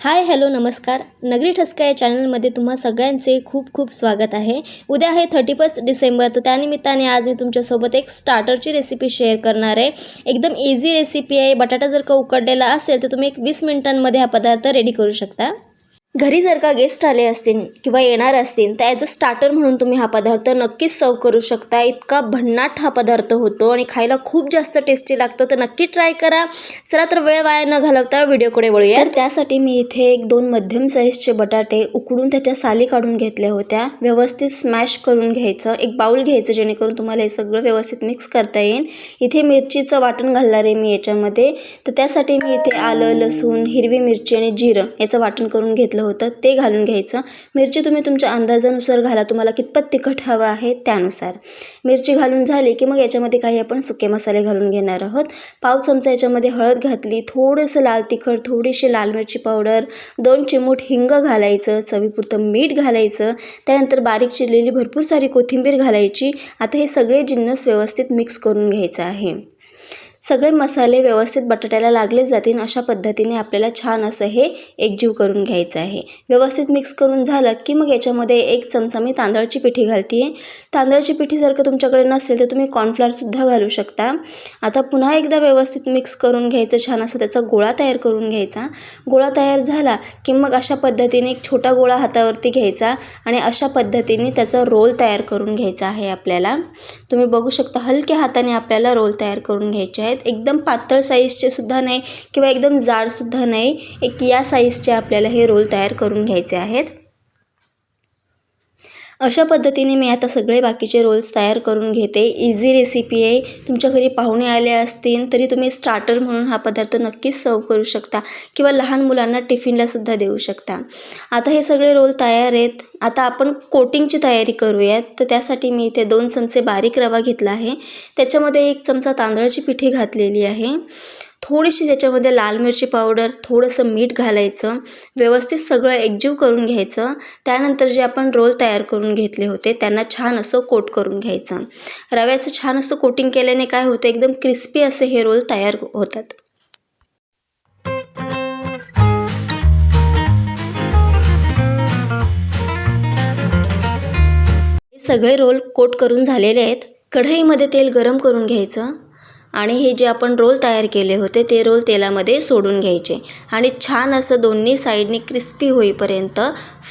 Hi hello नमस्कार. नगरी ठसका या चॅनलमध्ये तुम्हा सगळ्यांचे खूप खूप स्वागत आहे. उद्या आहे थर्टी फर्स्ट डिसेंबर तर त्यानिमित्ताने आज मी तुमच्यासोबत एक स्टार्टरची रेसिपी शेअर करणार आहे. एकदम इझी रेसिपी आहे. बटाटा जर का उकडलेला असेल तर तुम्ही एक वीस मिनिटांमध्ये हा पदार्थ रेडी करू शकता. घरी जर का गेस्ट आले असतील किंवा येणार असतील तर ॲज अ स्टार्टर म्हणून तुम्ही हा पदार्थ नक्कीच सर्व करू शकता. इतका भन्नाट हा पदार्थ होतो आणि खायला खूप जास्त टेस्टी लागतं. तर नक्की ट्राय करा. चला तर वेळ वाया न घालवता व्हिडिओकडे वळूया तर त्यासाठी मी इथे एक दोन मध्यम साईजचे बटाटे उकडून त्याच्या साली काढून घेतल्या होत्या. व्यवस्थित स्मॅश करून घ्यायचं. एक बाऊल घ्यायचं जेणेकरून तुम्हाला हे सगळं व्यवस्थित मिक्स करता येईल. इथे मिरचीचं वाटण घालणार आहे मी याच्यामध्ये. तर त्यासाठी मी इथे आलं लसूण हिरवी मिरची आणि जिरं याचं वाटण करून घेतलं होतं ते घालून घ्यायचं. मिरची तुम्ही तुमच्या अंदाजानुसार घाला तुम्हाला कितपत तिखट हवं आहे त्यानुसार. मिरची घालून झाली की मग याच्यामध्ये काही आपण सुके मसाले घालून घेणार आहोत. पाव चमचा याच्यामध्ये हळद घातली थोडंसं लाल तिखट थोडीशी लाल मिरची पावडर दोन चिमूट हिंग घालायचं चवीपुरतं मीठ घालायचं त्यानंतर बारीक चिरलेली भरपूर सारी कोथिंबीर घालायची. आता हे सगळे जिन्नस व्यवस्थित मिक्स करून घ्यायचं आहे. सगळे मसाले व्यवस्थित बटाट्याला लागले जातील अशा पद्धतीने आपल्याला छान असं हे एकजीव करून घ्यायचं आहे. व्यवस्थित मिक्स करून झालं की मग याच्यामध्ये एक चमचा मी तांदळाची पिठी घालते आहे तांदळाची पिठी जर का तुमच्याकडे नसेल तर तुम्ही कॉर्नफ्लॉरसुद्धा घालू शकता. आता पुन्हा एकदा व्यवस्थित मिक्स करून घ्यायचं छान असं त्याचा गोळा तयार करून घ्यायचा. गोळा तयार झाला की मग अशा पद्धतीने एक छोटा गोळा हातावरती घ्यायचा आणि अशा पद्धतीने त्याचा रोल तयार करून घ्यायचा आहे आपल्याला. तुम्ही बघू शकता हलक्या हाताने आपल्याला रोल तयार करून घ्यायचे आहेत. एकदम पातळ साईजचे सुद्धा नाही किंवा एकदम जाडसुद्धा नाही. एक या साईजचे आपल्याला हे रोल तयार करून घ्यायचे आहेत. अशा पद्धतीने मी आता सगळे बाकीचे रोल्स तयार करून घेते. इझी रेसिपी आहे. तुमच्या घरी पाहुणे आले असतील तरी तुम्ही स्टार्टर म्हणून हा पदार्थ नक्कीच सर्व करू शकता किंवा लहान मुलांना टिफिनलासुद्धा देऊ शकता. आता हे सगळे रोल तयार आहेत. आता आपण कोटिंगची तयारी करूयात. तर त्यासाठी मी इथे दोन चमचे बारीक रवा घेतला आहे. त्याच्यामध्ये एक चमचा तांदळाची पिठी घातलेली आहे. थोडीशी त्याच्यामध्ये लाल मिरची पावडर थोडंसं मीठ घालायचं व्यवस्थित सगळं एकजीव करून घ्यायचं. त्यानंतर जे आपण रोल तयार करून घेतले होते त्यांना छान असं कोट करून घ्यायचं. रव्याचं छान असं कोटिंग केल्याने काय होतं एकदम क्रिस्पी असे हे रोल तयार होतात. सगळे रोल कोट करून झालेले आहेत. कढईमध्ये तेल गरम करून घ्यायचं. आणि हे जे आपण रोल तयार केले होते ते रोल तेलामध्ये सोडून घ्यायचे. आणि छान असं दोन्ही साईडने क्रिस्पी होईपर्यंत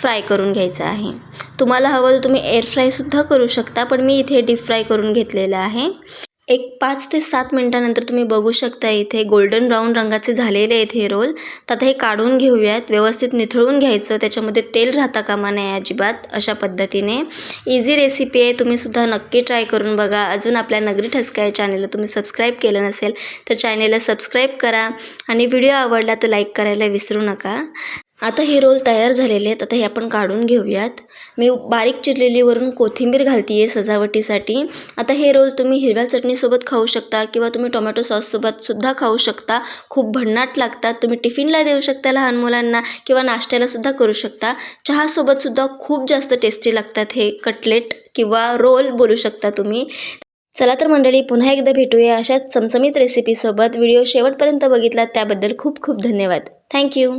फ्राय करून घ्यायचं आहे. तुम्हाला हवं तर तुम्ही एअर फ्रायसुद्धा करू शकता पण मी इथे डीप फ्राय करून घेतलेलं आहे. एक पाच ते सात मिनटानंतर तुम्ही बघू शकता इथे गोल्डन ब्राऊन रंगाचे झालेले आहेत हे रोल तर आता हे काढून घेऊयात. व्यवस्थित निथळून घ्यायचं. त्याच्यामध्ये तेल राहता कामा नये अजिबात अशा पद्धतीने. इझी रेसिपी आहे. तुम्हीसुद्धा नक्की ट्राय करून बघा. अजून आपल्या नगरी ठसका या तुम्ही सबस्क्राईब केलं नसेल तर चॅनेलला सबस्क्राईब करा. आणि व्हिडिओ आवडला तर लाईक करायला विसरू नका. आता हे रोल तयार झालेले आहेत. आता हे आपण काढून घेऊयात. मी बारीक चिरलेली वरून कोथिंबीर घालते आहे सजावटीसाठी. आता हे रोल तुम्ही हिरव्या चटणीसोबत खाऊ शकता किंवा तुम्ही टोमॅटो सॉससोबतसुद्धा खाऊ शकता. खूप भन्नाट लागतात. तुम्ही टिफिनला देऊ शकता लहान मुलांना किंवा नाश्त्यालासुद्धा करू शकता. चहासोबतसुद्धा खूप जास्त टेस्टी लागतात हे कटलेट किंवा रोल बोलू शकता तुम्ही. चला तर मंडळी पुन्हा एकदा भेटूया अशाच चमचमीत रेसिपीसोबत व्हिडिओ शेवटपर्यंत बघितलात त्याबद्दल खूप खूप धन्यवाद. थँक्यू